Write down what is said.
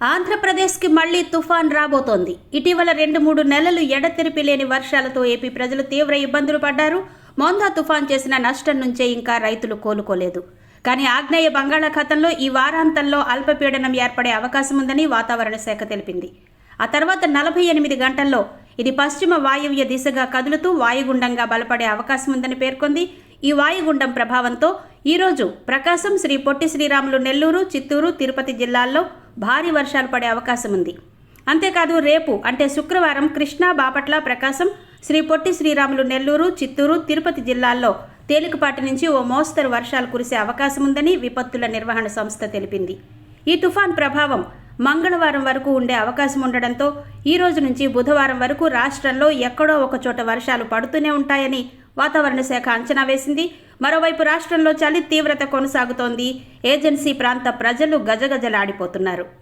ఆంధ్రప్రదేశ్కి మళ్ళీ తుఫాన్ రాబోతోంది. ఇటీవల రెండు మూడు నెలలు ఎడతెరిపి లేని వర్షాలతో ఏపీ ప్రజలు తీవ్ర ఇబ్బందులు పడ్డారు. మొందా తుఫాన్ చేసిన నష్టం నుంచే ఇంకా రైతులు కోలుకోలేదు. కానీ ఆగ్నేయ బంగాళాఖాతంలో ఈ వారాంతంలో అల్పపీడనం ఏర్పడే అవకాశం ఉందని వాతావరణ శాఖ తెలిపింది. ఆ తర్వాత నలభై ఎనిమిది గంటల్లో ఇది పశ్చిమ వాయువ్య దిశగా కదులుతూ వాయుగుండంగా బలపడే అవకాశం ఉందని పేర్కొంది. ఈ వాయుగుండం ప్రభావంతో ఈరోజు ప్రకాశం శ్రీ పొట్టి శ్రీరాములు నెల్లూరు చిత్తూరు తిరుపతి జిల్లాల్లో భారీ వర్షాలు పడే అవకాశం ఉంది. అంతేకాదు రేపు అంటే శుక్రవారం కృష్ణా బాపట్ల ప్రకాశం శ్రీ పొట్టి శ్రీరాములు నెల్లూరు చిత్తూరు తిరుపతి జిల్లాల్లో తేలికపాటి నుంచి ఓ మోస్తరు వర్షాలు కురిసే అవకాశం ఉందని విపత్తుల నిర్వహణ సంస్థ తెలిపింది. ఈ తుఫాన్ ప్రభావం మంగళవారం వరకు ఉండే అవకాశం ఉండడంతో ఈ రోజు నుంచి బుధవారం వరకు రాష్ట్రంలో ఎక్కడో ఒకచోట వర్షాలు పడుతూనే ఉంటాయని వాతావరణ శాఖ అంచనా వేసింది. మరోవైపు రాష్ట్రంలో చలి తీవ్రత కొనసాగుతోంది. ఏజెన్సీ ప్రాంత ప్రజలు గజగజలాడిపోతున్నారు.